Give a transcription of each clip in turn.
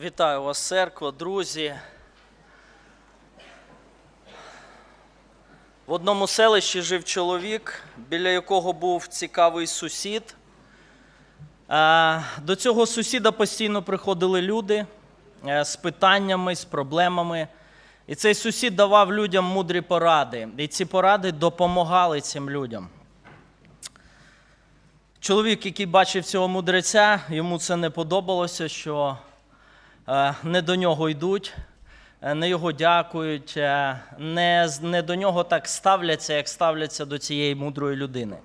Вітаю вас, церква, друзі. В одному селищі жив чоловік, біля якого був цікавий сусід. Е, До цього сусіда постійно приходили люди е, з питаннями, з проблемами. І цей сусід давав людям мудрі поради. І ці поради допомагали цим людям. Чоловік, який бачив цього мудреця, йому це не подобалося, що не до нього йдуть, е, не його дякують, е, не, не до нього так ставляться, як ставляться до цієї мудрої людини.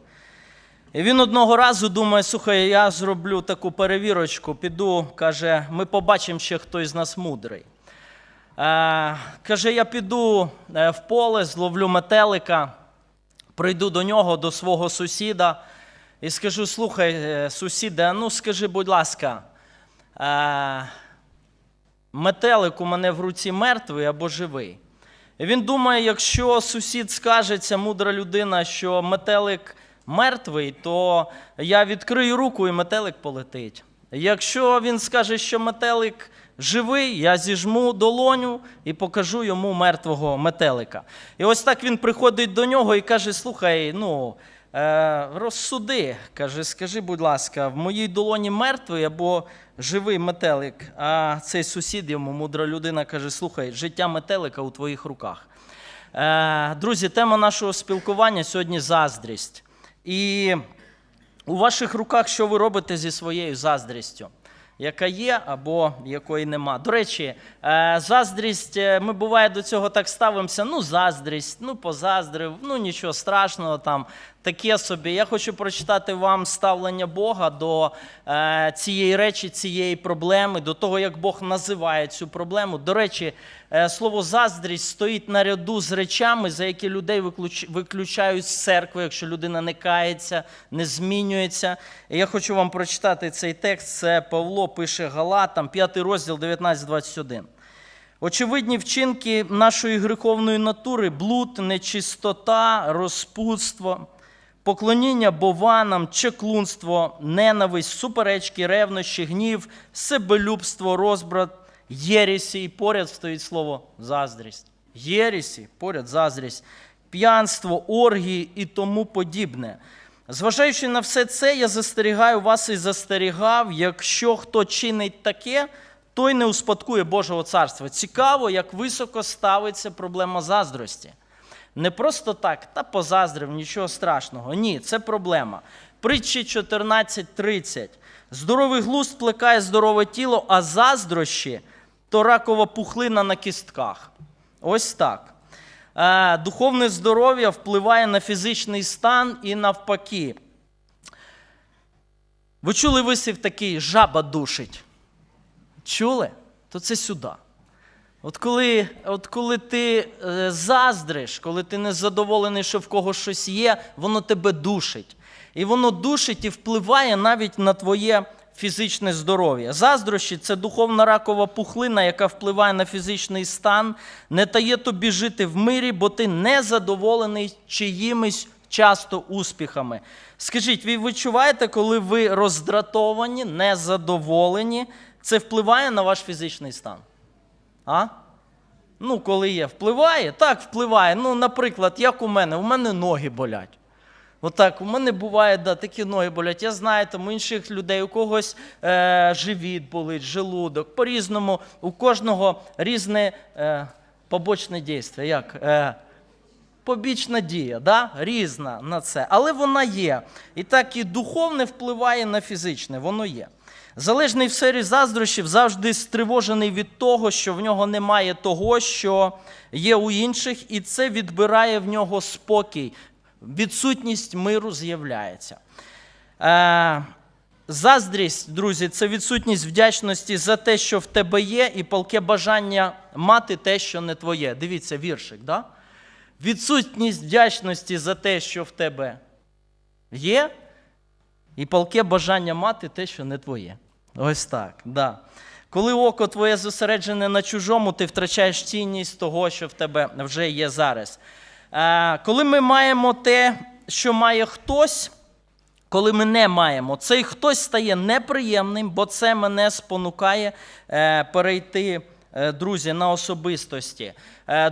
І він одного разу думає: слухай, я зроблю таку перевірочку, піду, каже, ми побачимо, ще хто із нас мудрий. Е, каже, я піду е, в поле, зловлю метелика, прийду до нього, до свого сусіда, і скажу: слухай, е, сусіде, ну скажи, будь ласка, е, метелик у мене в руці мертвий або живий. Він думає, якщо сусід скаже, ця мудра людина, що метелик мертвий, то я відкрию руку і метелик полетить. Якщо він скаже, що метелик живий, я зіжму долоню і покажу йому мертвого метелика. І ось так він приходить до нього і каже: слухай, ну. Е, розсуди, каже, скажи, будь ласка, в моїй долоні мертвий або живий метелик. А цей сусід йому, мудра людина, каже: слухай, життя метелика у твоїх руках. Е, друзі, тема нашого спілкування сьогодні заздрість. І у ваших руках, що ви робите зі своєю заздрістю? Яка є або якої нема. До речі, е, заздрість, е, ми буває до цього так ставимося. Ну, заздрість, ну позаздрив, ну нічого страшного там, таке собі. Я хочу прочитати вам ставлення Бога до е, цієї речі, цієї проблеми, до того, як Бог називає цю проблему. До речі, слово заздрість стоїть наряду з речами, за які людей виключають з церкви, якщо людина не кається, не змінюється. Я хочу вам прочитати цей текст. Це Павло пише Галатам, 5 розділ 19-21. Очевидні вчинки нашої гріховної натури, блуд, нечистота, розпутство, поклоніння бованам, чеклунство, ненависть, суперечки, ревнощі, гнів, себелюбство, розбрат, єрісі, і поряд стоїть слово заздрість. Єрісі, поряд заздрість, п'янство, оргії і тому подібне. Зважаючи на все це, я застерігаю вас і застерігав, якщо хто чинить таке, той не успадкує Божого царства. Цікаво, як високо ставиться проблема заздрості. Не просто так, та позаздрив, нічого страшного. Ні, це проблема. Притчі 14.30. Здоровий глузд плекає здорове тіло, а заздрощі то ракова пухлина на кістках. Ось так. Е, Духовне здоров'я впливає на фізичний стан і навпаки. Ви чули висів такий жаба душить? Чули? То це сюди. От коли, от коли ти е, заздриш, коли ти незадоволений, що в когось щось є, воно тебе душить. І воно душить і впливає навіть на твоє фізичне здоров'я. Заздрощі це духовна ракова пухлина, яка впливає на фізичний стан, не дає тобі жити в мирі, бо ти незадоволений чиїмись часто успіхами. Скажіть, ви відчуваєте, коли ви роздратовані, незадоволені, це впливає на ваш фізичний стан? А? Ну, коли є, впливає? Так, впливає. Ну, наприклад, як у мене, у мене ноги болять. Отак, у мене буває, да, такі ноги болять. Я знаю, там у інших людей, у когось е, живіт болить, желудок, по-різному, у кожного різне е, побочне дійство. Як? Е, побічна дія, да? різна на це. Але вона є. І так і духовне впливає на фізичне, воно є. Залежний в сфері заздрощів завжди стривожений від того, що в нього немає того, що є у інших, і це відбирає в нього спокій. Відсутність миру з'являється. Е, Заздрість, друзі, це відсутність вдячності за те, що в тебе є, і палке бажання мати те, що не твоє. Дивіться, віршик, да? Відсутність вдячності за те, що в тебе є, і палке бажання мати те, що не твоє. Ось так. Да. Коли око твоє зосереджене на чужому, ти втрачаєш цінність того, що в тебе вже є зараз. Е, коли ми маємо те, що має хтось, коли ми не маємо, цей хтось стає неприємним, бо це мене спонукає е, перейти, е, друзі, на особистості.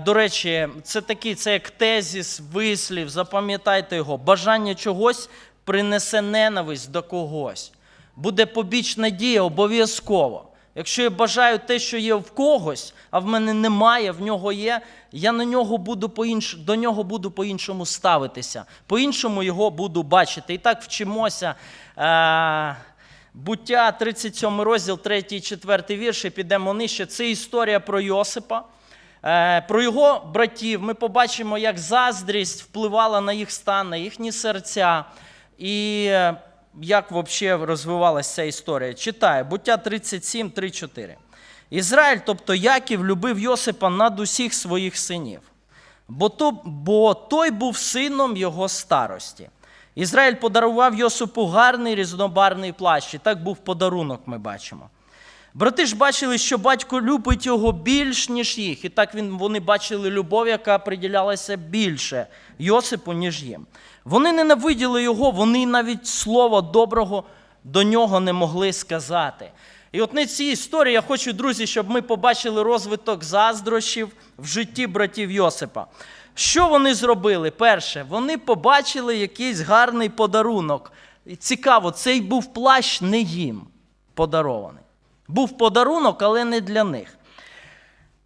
До речі, це такий це як тезіс, вислів, запам'ятайте його. Бажання чогось принесе ненависть до когось. Буде побічна дія обов'язково. Якщо я бажаю те, що є в когось, а в мене немає, в нього є, я на нього буду по-інш... до нього буду по-іншому ставитися, по-іншому його буду бачити. І так вчимося. Е... Буття, 37 розділ, 3 4 вірші, підемо нижче. Це історія про Йосипа. Е, Про його братів ми побачимо, як заздрість впливала на їх стан, на їхні серця. І е, як взагалі розвивалася ця історія. Читаю, буття 37, 3, 4. Ізраїль, тобто Яків, любив Йосипа над усіх своїх синів, бо, то, бо той був сином його старості. Ізраїль подарував Йосипу гарний різнобарний плащ. І так був подарунок, ми бачимо. Брати ж бачили, що батько любить його більш, ніж їх. І так він, вони бачили любов, яка приділялася більше Йосипу, ніж їм. Вони ненавиділи його, вони навіть слова доброго до нього не могли сказати. І от на цій історії я хочу, друзі, щоб ми побачили розвиток заздрощів в житті братів Йосипа. Що вони зробили? Перше, вони побачили якийсь гарний подарунок. І цікаво, цей був плащ не їм подарований. Був подарунок, але не для них.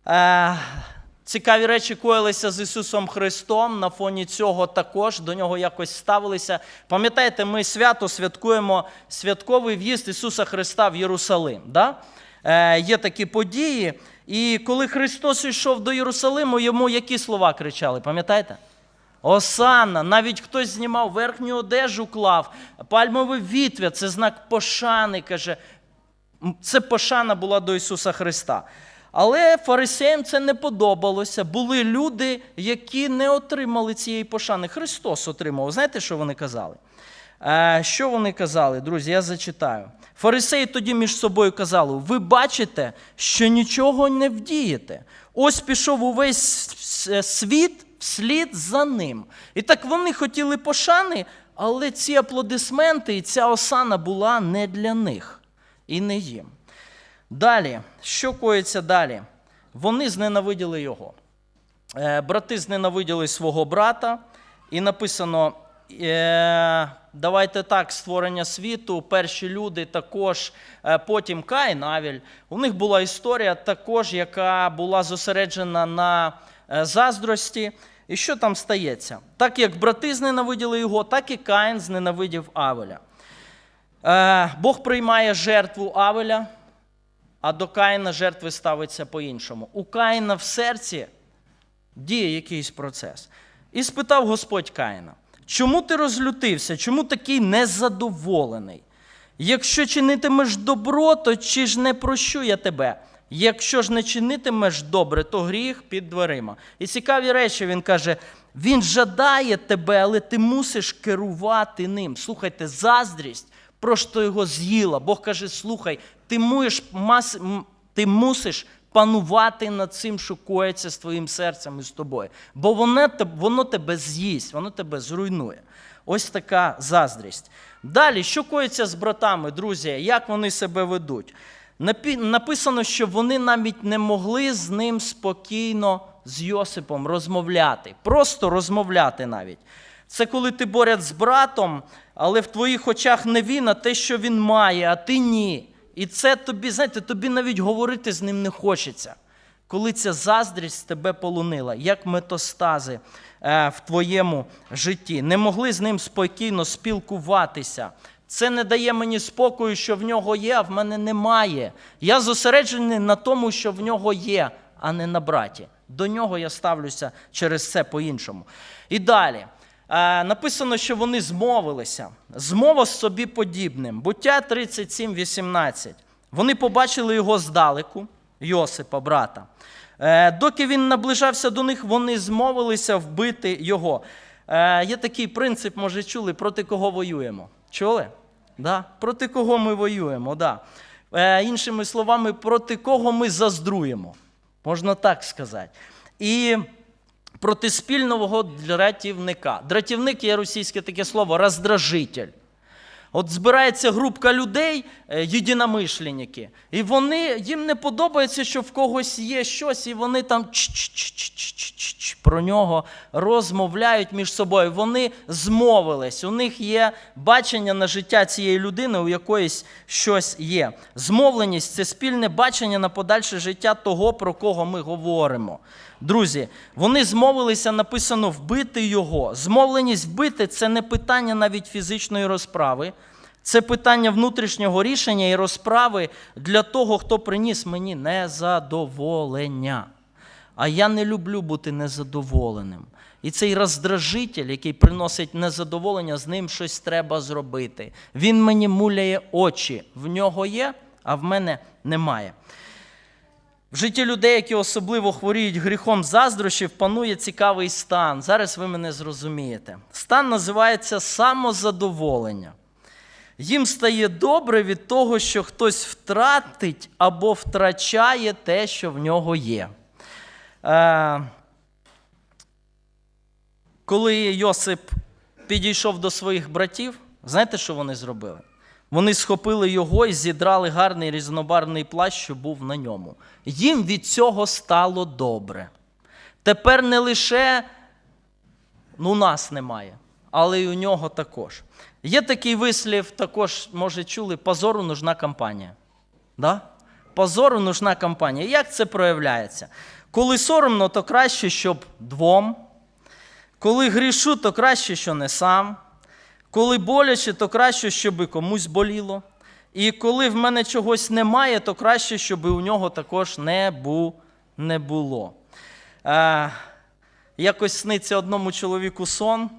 Е, цікаві речі коїлися з Ісусом Христом. На фоні цього також до нього якось ставилися. Пам'ятаєте, ми свято святкуємо святковий в'їзд Ісуса Христа в Єрусалим. Да? Е, є такі події. І коли Христос йшов до Єрусалиму, йому які слова кричали? Пам'ятаєте? Осанна, навіть хтось знімав верхню одежу, клав, пальмове вітвя це знак пошани, каже. Це пошана була до Ісуса Христа. Але фарисеям це не подобалося. Були люди, які не отримали цієї пошани. Христос отримав. Знаєте, що вони казали? Е, Що вони казали, друзі? Я зачитаю. Фарисеї тоді між собою казали: ви бачите, що нічого не вдієте. Ось пішов увесь світ вслід за ним. І так вони хотіли пошани, але ці аплодисменти і ця осана була не для них і не їм. Далі, що коїться далі? Вони зненавиділи його. Е, Брати зненавиділи свого брата, і написано: е, давайте так, створення світу, перші люди також, е, потім Каїн, Авіль. У них була історія також, яка була зосереджена на заздрості. І що там стається? Так як брати зненавиділи його, так і Каїн зненавидів Авеля. Е, Бог приймає жертву Авеля, а до Каїна жертви ставиться по-іншому. У Каїна в серці діє якийсь процес. І спитав Господь Каїна, чому ти розлютився, чому такий незадоволений? Якщо чинитимеш добро, то чи ж не прощу я тебе? Якщо ж не чинитимеш добре, то гріх під дверима. І цікаві речі він каже: він жадає тебе, але ти мусиш керувати ним. Слухайте, заздрість просто його з'їла. Бог каже: слухай, ти мусиш, мас, ти мусиш панувати над цим, що коїться з твоїм серцем і з тобою. Бо воно, воно тебе з'їсть, воно тебе зруйнує. Ось така заздрість. Далі, що коїться з братами, друзі, як вони себе ведуть? Написано, що вони навіть не могли з ним спокійно з Йосипом розмовляти. Просто розмовляти навіть. Це коли ти борять з братом, але в твоїх очах не він, а те, що він має, а ти ні. І це тобі, знаєте, тобі навіть говорити з ним не хочеться. Коли ця заздрість тебе полонила, як метастази е, в твоєму житті, не могли з ним спокійно спілкуватися. Це не дає мені спокою, що в нього є, а в мене немає. Я зосереджений на тому, що в нього є, а не на браті. До нього я ставлюся через це по-іншому. І далі. Е, написано, що вони змовилися. Змова з собі подібним. Буття 37, 18. Вони побачили його здалеку, Йосипа, брата. Е, доки він наближався до них, вони змовилися вбити його. Е, є такий принцип, може, чули, проти кого воюємо. Чули? Да? Проти кого ми воюємо? Да. Іншими словами, проти кого ми заздруємо. Можна так сказати. І проти спільного дратівника. Дратівник є російське таке слово роздражитель. От збирається групка людей, е, єдиномишленники, і вони, їм не подобається, що в когось є щось, і вони там про нього розмовляють між собою. Вони змовились. У них є бачення на життя цієї людини, у якоїсь щось є. Змовленість це спільне бачення на подальше життя того, про кого ми говоримо. Друзі, вони змовилися, написано вбити його. Змовленість вбити це не питання навіть фізичної розправи, це питання внутрішнього рішення і розправи для того, хто приніс мені незадоволення. А я не люблю бути незадоволеним. І цей роздражитель, який приносить незадоволення, з ним щось треба зробити. Він мені муляє очі. В нього є, а в мене немає. В житті людей, які особливо хворіють гріхом заздрощів, панує цікавий стан. Зараз ви мене зрозумієте. Стан називається самозадоволення. Їм стає добре від того, що хтось втратить або втрачає те, що в нього є. Е, коли Йосип підійшов до своїх братів, знаєте, що вони зробили? Вони схопили його і зідрали гарний різнобарвний плащ, що був на ньому. Їм від цього стало добре. Тепер не лише ну, нас немає, але й у нього також. Є такий вислів, також, може, чули, позору нужна компанія. Да? Позору нужна компанія. Як це проявляється? Коли соромно, то краще, щоб двом. Коли грішу, то краще, що не сам. Коли боляче, то краще, щоб комусь боліло. І коли в мене чогось немає, то краще, щоб у нього також не, бу, не було. Е, якось сниться одному чоловіку сон.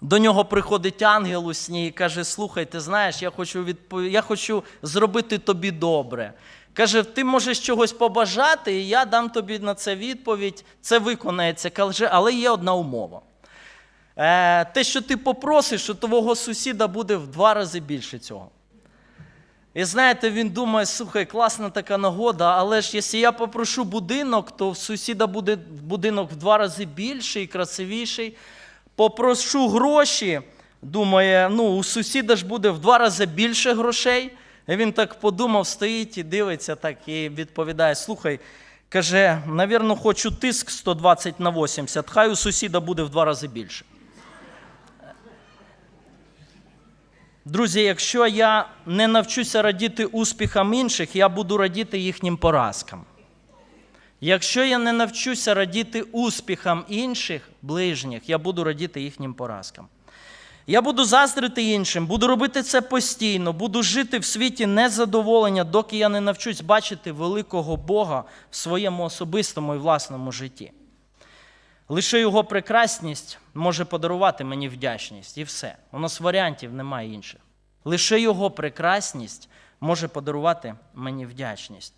До нього приходить ангел у сні і каже: Слухай, ти знаєш, я хочу, відпов... я хочу зробити тобі добре. Каже, ти можеш чогось побажати, і я дам тобі на це відповідь. Це виконається. Каже, але є одна умова. Е, те, що ти попросиш, у твого сусіда буде в два рази більше цього. І знаєте, він думає, слухай, класна така нагода, але ж якщо я попрошу будинок, то в сусіда буде будинок в два рази більший і красивіший. Попрошу гроші, думає, ну, у сусіда ж буде в два рази більше грошей. І він так подумав, стоїть і дивиться так і відповідає: слухай, каже, навірно, хочу тиск 120 на 80, хай у сусіда буде в два рази більше. Друзі, якщо я не навчуся радіти успіхам інших, я буду радіти їхнім поразкам. Якщо я не навчуся радіти успіхам інших ближніх, я буду радіти їхнім поразкам. Я буду заздрити іншим, буду робити це постійно, буду жити в світі незадоволення, доки я не навчусь бачити великого Бога в своєму особистому і власному житті. Лише його прекрасність може подарувати мені вдячність, і все. У нас варіантів немає інших. Лише його прекрасність може подарувати мені вдячність.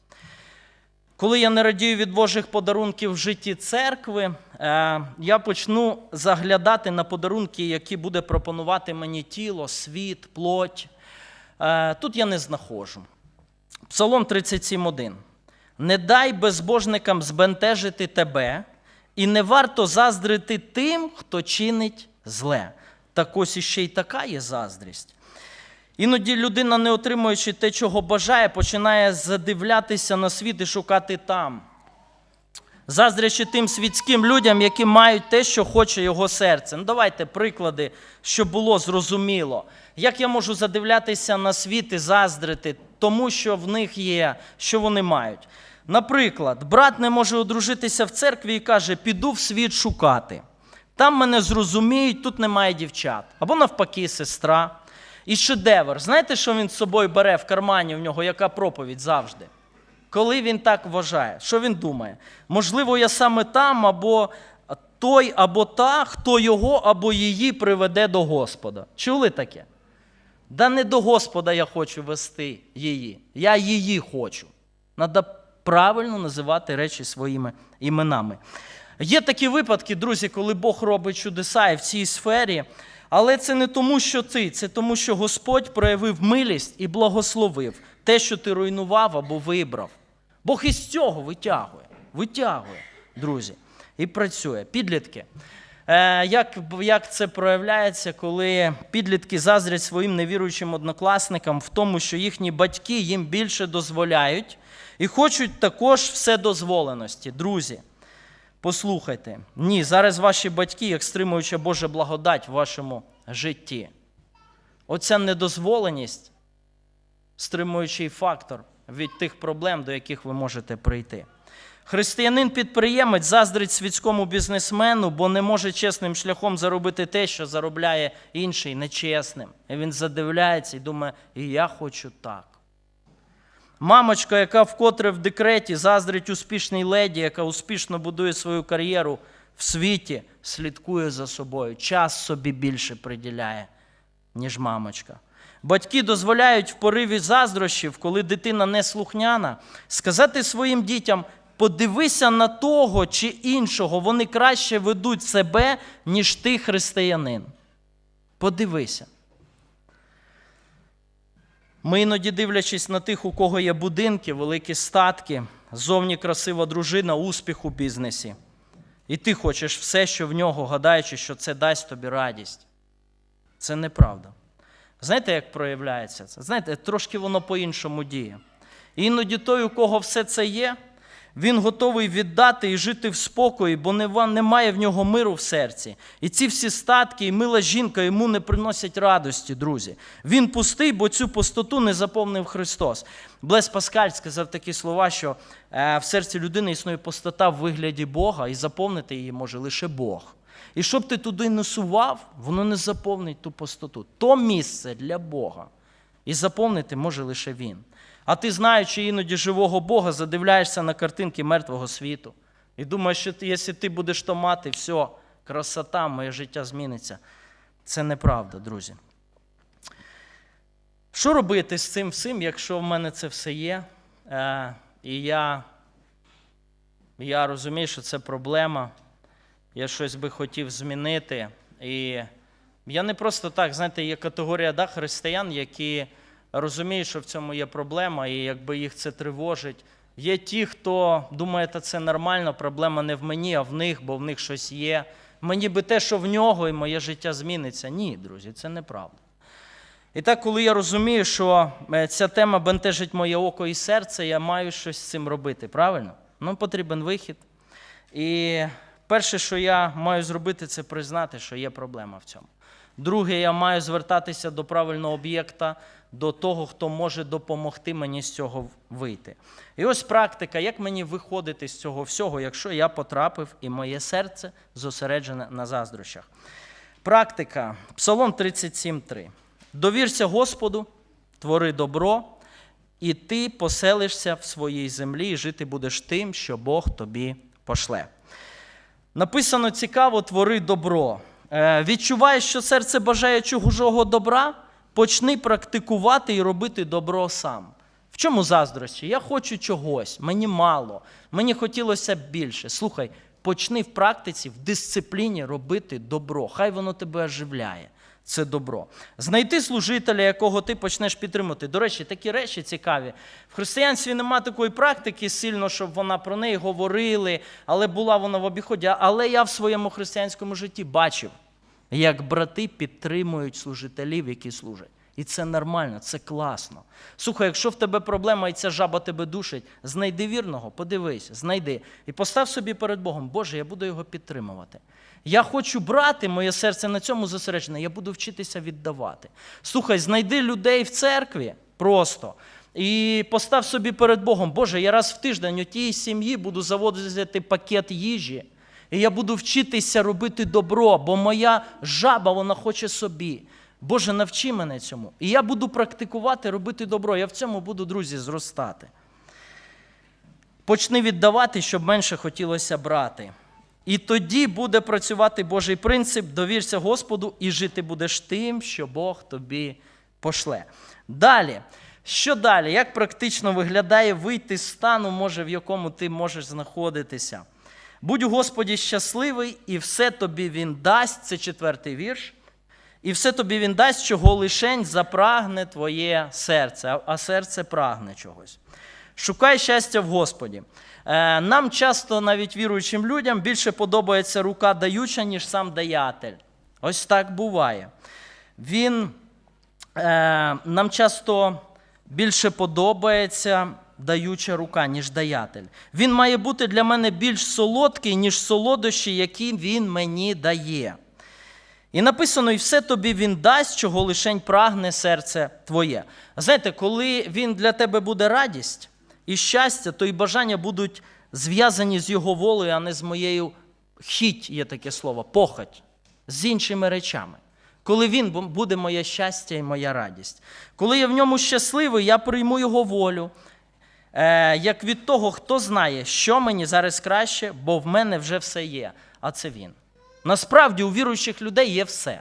Коли я не радію від Божих подарунків в житті церкви, е, я почну заглядати на подарунки, які буде пропонувати мені тіло, світ, плоть. Е, Тут я не знаходжу. Псалом 37.1. Не дай безбожникам збентежити тебе, і не варто заздрити тим, хто чинить зле. Так ось іще й така є заздрість. Іноді людина, не отримуючи те, чого бажає, починає задивлятися на світ і шукати там. Заздрячи тим світським людям, які мають те, що хоче його серце. Ну, давайте приклади, щоб було зрозуміло. Як я можу задивлятися на світ і заздрити тому, що в них є, що вони мають? Наприклад, брат не може одружитися в церкві і каже, піду в світ шукати. Там мене зрозуміють, тут немає дівчат. Або навпаки, сестра. І шедевр. Знаєте, що він з собою бере в кармані в нього, яка проповідь завжди? Коли він так вважає, що він думає? Можливо, я саме там, або той, або та, хто його або її приведе до Господа. Чули таке? Да не до Господа я хочу вести її. Я її хочу. Треба правильно називати речі своїми іменами. Є такі випадки, друзі, коли Бог робить чудеса і в цій сфері. Але це не тому, що ти, це тому, що Господь проявив милість і благословив те, що ти руйнував або вибрав. Бог із цього витягує, витягує, друзі, і працює. Підлітки. Е, Як, як це проявляється, коли підлітки заздрять своїм невіруючим однокласникам в тому, що їхні батьки їм більше дозволяють і хочуть також вседозволеності. Друзі, послухайте, ні, зараз ваші батьки, як стримуюча Божа благодать в вашому житті. Оця недозволеність стримуючий фактор від тих проблем, до яких ви можете прийти. Християнин-підприємець заздрить світському бізнесмену, бо не може чесним шляхом заробити те, що заробляє інший нечесним. І він задивляється і думає, і я хочу так. Мамочка, яка вкотре в декреті, заздрить успішній леді, яка успішно будує свою кар'єру в світі, слідкує за собою, час собі більше приділяє, ніж мамочка. Батьки дозволяють в пориві заздрощів, коли дитина не слухняна, сказати своїм дітям: подивися на того чи іншого, вони краще ведуть себе, ніж ти християнин. Подивися. Ми іноді дивлячись на тих, у кого є будинки, великі статки, зовні красива дружина, успіх у бізнесі. І ти хочеш все, що в нього, гадаючи, що це дасть тобі радість. Це неправда. Знаєте, як проявляється це? Знаєте, трошки воно по-іншому діє. І іноді той, у кого все це є, він готовий віддати і жити в спокої, бо немає в нього миру в серці. І ці всі статки і мила жінка йому не приносять радості, друзі. Він пустий, бо цю пустоту не заповнив Христос. Блес Паскаль сказав такі слова, що е, в серці людини існує пустота в вигляді Бога, і заповнити її може лише Бог. І щоб ти туди не сував, воно не заповнить ту пустоту. То місце для Бога. І заповнити може лише Він. А ти, знаючи іноді живого Бога, задивляєшся на картинки мертвого світу. І думаєш, що ти, якщо ти будеш то мати, все, красота, моє життя зміниться. Це неправда, друзі. Що робити з цим всім, якщо в мене це все є? Е, і я, я розумію, що це проблема. Я щось би хотів змінити. І я не просто так, знаєте, є категорія да, християн, які розуміють, що в цьому є проблема, і якби їх це тривожить. Є ті, хто думає, що це нормально, проблема не в мені, а в них, бо в них щось є. Мені би те, що в нього, і моє життя зміниться. Ні, друзі, це неправда. І так, коли я розумію, що е, ця тема бентежить моє око і серце, я маю щось з цим робити, правильно? Нам потрібен вихід. І перше, що я маю зробити, це признати, що є проблема в цьому. Друге, я маю звертатися до правильного об'єкта, до того, хто може допомогти мені з цього вийти. І ось практика, як мені виходити з цього всього, якщо я потрапив і моє серце зосереджене на заздрощах. Практика, Псалом 37.3. Довірся Господу, твори добро, і ти поселишся в своїй землі, і жити будеш тим, що Бог тобі пошле. Написано цікаво, твори добро. Е, Відчуваєш, що серце бажає чужого добра, почни практикувати і робити добро сам. В чому заздрощі? Я хочу чогось, мені мало, мені хотілося б більше. Слухай, почни в практиці, в дисципліні робити добро. Хай воно тебе оживляє. Це добро. Знайти служителя, якого ти почнеш підтримувати. До речі, такі речі цікаві. В християнстві нема такої практики сильно, щоб вона про неї говорили, але була вона в обіході. Але я в своєму християнському житті бачив, як брати підтримують служителів, які служать. І це нормально, це класно. Слухай, якщо в тебе проблема і ця жаба тебе душить, знайди вірного, подивись, знайди. І постав собі перед Богом, Боже, я буду його підтримувати. Я хочу брати, моє серце на цьому зосереджене, я буду вчитися віддавати. Слухай, знайди людей в церкві просто. І постав собі перед Богом, Боже, я раз в тиждень у тієї сім'ї буду заводити пакет їжі. І я буду вчитися робити добро, бо моя жаба, вона хоче собі. Боже, навчи мене цьому. І я буду практикувати, робити добро. Я в цьому буду, друзі, зростати. Почни віддавати, щоб менше хотілося брати. І тоді буде працювати Божий принцип: довірся Господу і жити будеш тим, що Бог тобі пошле. Далі. Що далі? Як практично виглядає вийти з стану, може, в якому ти можеш знаходитися? Будь у Господі щасливий, і все тобі Він дасть. Це четвертий вірш. І все тобі він дасть, чого лишень запрагне твоє серце, а серце прагне чогось. Шукай щастя в Господі. Е, Нам часто, навіть віруючим людям, більше подобається рука даюча, ніж сам даятель. Ось так буває. Він е, нам часто більше подобається даюча рука, ніж даятель. Він має бути для мене більш солодкий, ніж солодощі, які він мені дає. І написано, і все тобі він дасть, чого лишень прагне серце твоє. Знаєте, коли він для тебе буде радість і щастя, то і бажання будуть зв'язані з його волею, а не з моєю хіть, є таке слово, похоть, з іншими речами. Коли він буде моє щастя і моя радість. Коли я в ньому щасливий, я прийму його волю. Е, як від того, хто знає, що мені зараз краще, бо в мене вже все є, а це він. Насправді у віруючих людей є все.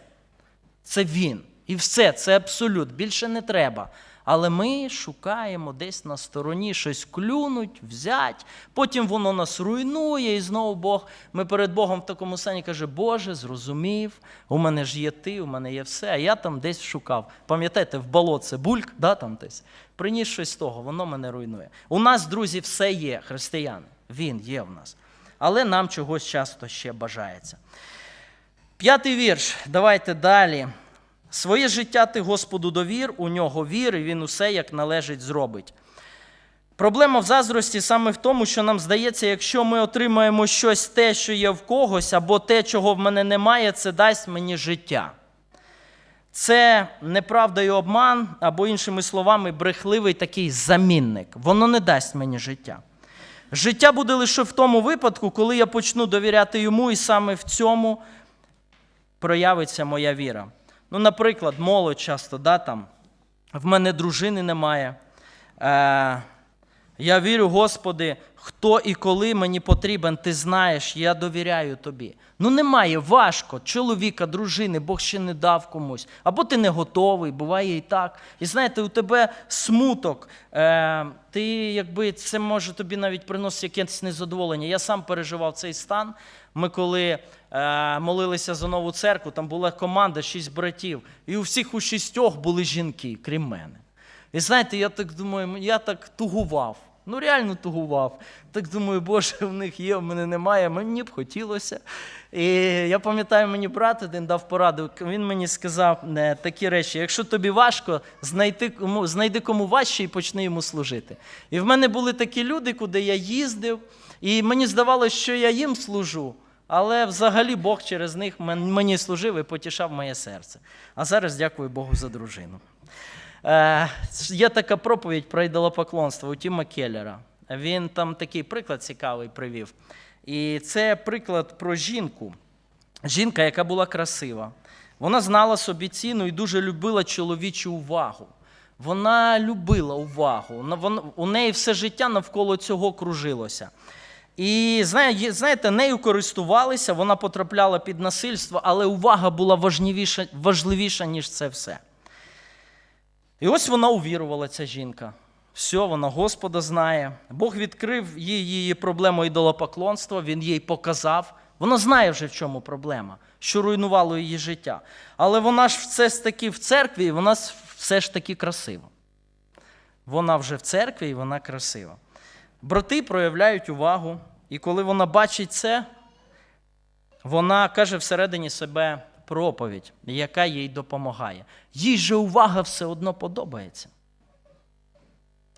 Це він. І все, це абсолют. Більше не треба. Але ми шукаємо десь на стороні щось клюнуть, взять, потім воно нас руйнує, і знову Бог. Ми перед Богом в такому стані каже, Боже, зрозумів, у мене ж є ти, у мене є все, а я там десь шукав. Пам'ятаєте, в болотце бульк, да, там десь, приніс щось з того, воно мене руйнує. У нас, друзі, все є, християни. Він є в нас. Але нам чогось часто ще бажається. П'ятий вірш. Давайте далі. Своє життя ти Господу довір, у нього вір, і він усе як належить зробить. Проблема в заздрості саме в тому, що нам здається, якщо ми отримаємо щось те, що є в когось, або те, чого в мене немає, це дасть мені життя. Це неправда і обман, або, іншими словами, брехливий такий замінник. Воно не дасть мені життя. Життя буде лише в тому випадку, коли я почну довіряти йому, і саме в цьому проявиться моя віра. Ну, наприклад, молодь часто, да, там, в мене дружини немає. Е, я вірю, Господи, хто і коли мені потрібен, ти знаєш, я довіряю тобі. Ну, немає, важко. Чоловіка, дружини, Бог ще не дав комусь. Або ти не готовий, буває і так. І знаєте, у тебе смуток. Е, ти, якби це може тобі навіть приносити якесь незадоволення. Я сам переживав цей стан. Ми коли молилися за нову церкву, там була команда, шість братів, і у всіх у шістьох були жінки, крім мене. І знаєте, я так думаю, я так тугував. Ну, реально тугував. Так думаю, Боже, в них є, в мене немає, мені б хотілося. І я пам'ятаю, мені брат один дав пораду. Він мені сказав е, такі речі: якщо тобі важко, знайди кому, знайди кому важче і почни йому служити. І в мене були такі люди, куди я їздив, і мені здавалося, що я їм служу. Але взагалі Бог через них мені служив і потішав моє серце. А зараз дякую Богу за дружину. Е, є така проповідь про ідолопоклонство у Тіма Келлера. Він там такий приклад цікавий привів. І це приклад про жінку. Жінка, яка була красива. Вона знала собі ціну і дуже любила чоловічу увагу. Вона любила увагу. У неї все життя навколо цього кружилося. І знаєте, нею користувалися, вона потрапляла під насильство, але увага була важливіша, важливіша ніж це все. І ось вона увірувала, ця жінка. Все, вона Господа знає. Бог відкрив їй її проблему ідолопоклонства, він їй показав. Вона знає вже, в чому проблема, що руйнувало її життя. Але вона ж все ж таки в церкві, і вона все ж таки красива. Вона вже в церкві і вона красива. Брати проявляють увагу, і коли вона бачить це, вона каже всередині себе проповідь, яка їй допомагає. Їй же увага все одно подобається.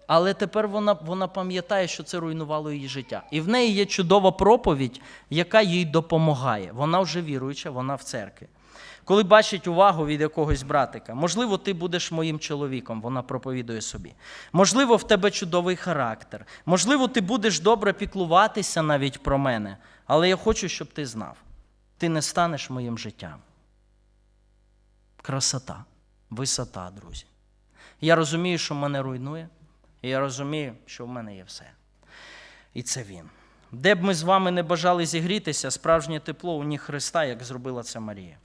Але тепер вона, вона пам'ятає, що це руйнувало її життя. І в неї є чудова проповідь, яка їй допомагає. Вона вже віруюча, вона в церкві. Коли бачить увагу від якогось братика, можливо, ти будеш моїм чоловіком, вона проповідує собі. Можливо, в тебе чудовий характер. Можливо, ти будеш добре піклуватися навіть про мене. Але я хочу, щоб ти знав, ти не станеш моїм життям. Красота, висота, друзі. Я розумію, що мене руйнує, і я розумію, що в мене є все. І це він. Де б ми з вами не бажали зігрітися, справжнє тепло у ніг Христа, як зробила це Марія.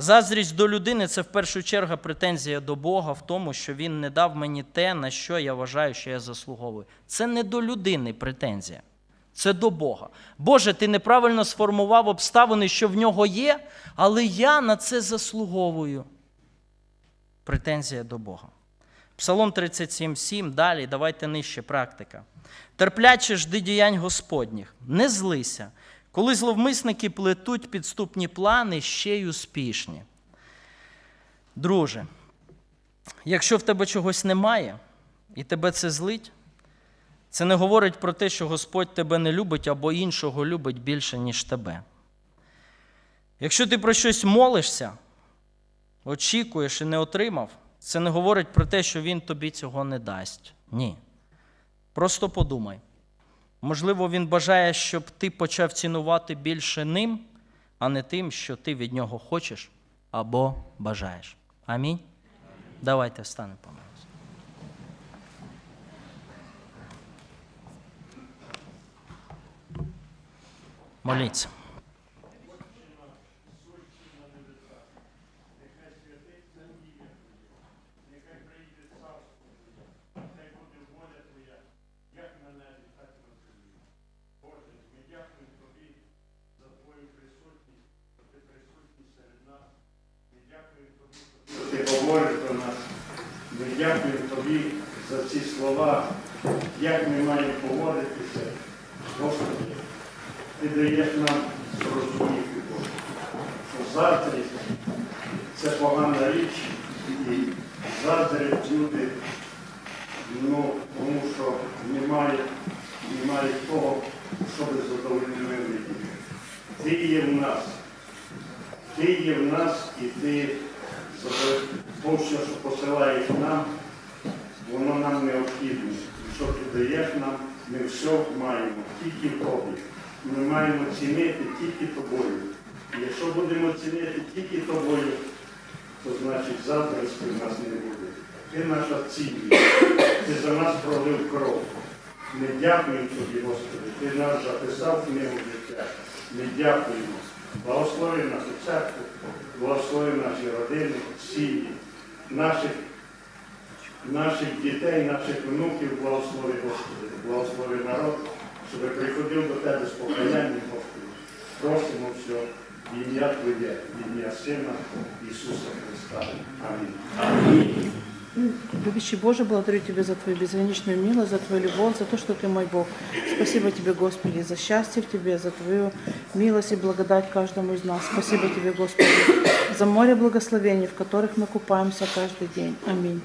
Заздрість до людини це в першу чергу претензія до Бога в тому, що Він не дав мені те, на що я вважаю, що я заслуговую. Це не до людини претензія, це до Бога. Боже, ти неправильно сформував обставини, що в нього є, але я на це заслуговую. Претензія до Бога. Псалом 37,7, далі, давайте нижче практика. Терпляче жди діянь Господніх, не злися, коли зловмисники плетуть підступні плани, ще й успішні. Друже, якщо в тебе чогось немає, і тебе це злить, це не говорить про те, що Господь тебе не любить або іншого любить більше, ніж тебе. Якщо ти про щось молишся, очікуєш і не отримав, це не говорить про те, що Він тобі цього не дасть. Ні. Просто подумай. Можливо, Він бажає, щоб ти почав цінувати більше ним, а не тим, що ти від нього хочеш або бажаєш. Амінь. Давайте встанемо помилися. Моліться. Дякуємо тобі за ці слова, як ми маємо поводитися. Господи, ти даєш нам зрозуміти, Боже, що заздрість це погана річ, і заздрять люди, ну, тому що немає, немає того, щоб задовольнили їх. Ти є в нас. Ти є в нас і ти то, що посилаєш нам, воно нам необхідне. І що ти даєш нам, ми все маємо, тільки в тобі. Ми маємо цінити тільки тобою. І якщо будемо цінити тільки тобою, то значить заздрості в нас не буде. Ти наша цінність, ти за нас пролив кров. Ми дякуємо тобі, Господи, ти нас записав в книгу життя. Ми дякуємо. Благослови нашу церкву, благослови наші родини, сім'ї, наших, наших дітей, наших внуків, благослови Господи, благослови народ, щоб приходив до Тебе з покаянням, Господи. Просимо все в ім'я Твоє, в ім'я Сина Ісуса Христа. Амінь. Любящий Боже, благодарю Тебя за Твою безграничную милость, за Твою любовь, за то, что Ты мой Бог. Спасибо Тебе, Господи, за счастье в Тебе, за Твою милость и благодать каждому из нас. Спасибо Тебе, Господи, за море благословений, в которых мы купаемся каждый день. Аминь.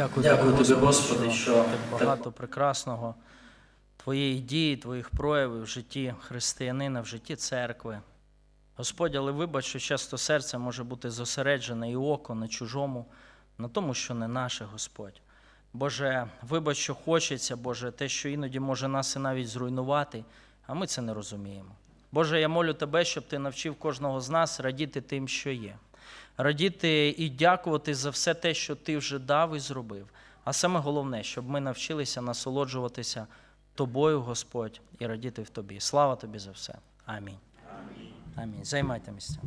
Дякую, дякую тобі, Господи, що так багато прекрасного Твоєї дії, Твоїх проявів в житті християнина, в житті церкви. Господь, але вибач, що часто серце може бути зосереджене і око на чужому, на тому, що не наше, Господь. Боже, вибач, що хочеться, Боже, те, що іноді може нас і навіть зруйнувати, а ми це не розуміємо. Боже, я молю Тебе, щоб Ти навчив кожного з нас радіти тим, що є радіти і дякувати за все те, що ти вже дав і зробив. А саме головне, щоб ми навчилися насолоджуватися тобою, Господь, і радіти в тобі. Слава тобі за все. Амінь. Амінь. Займайте місця.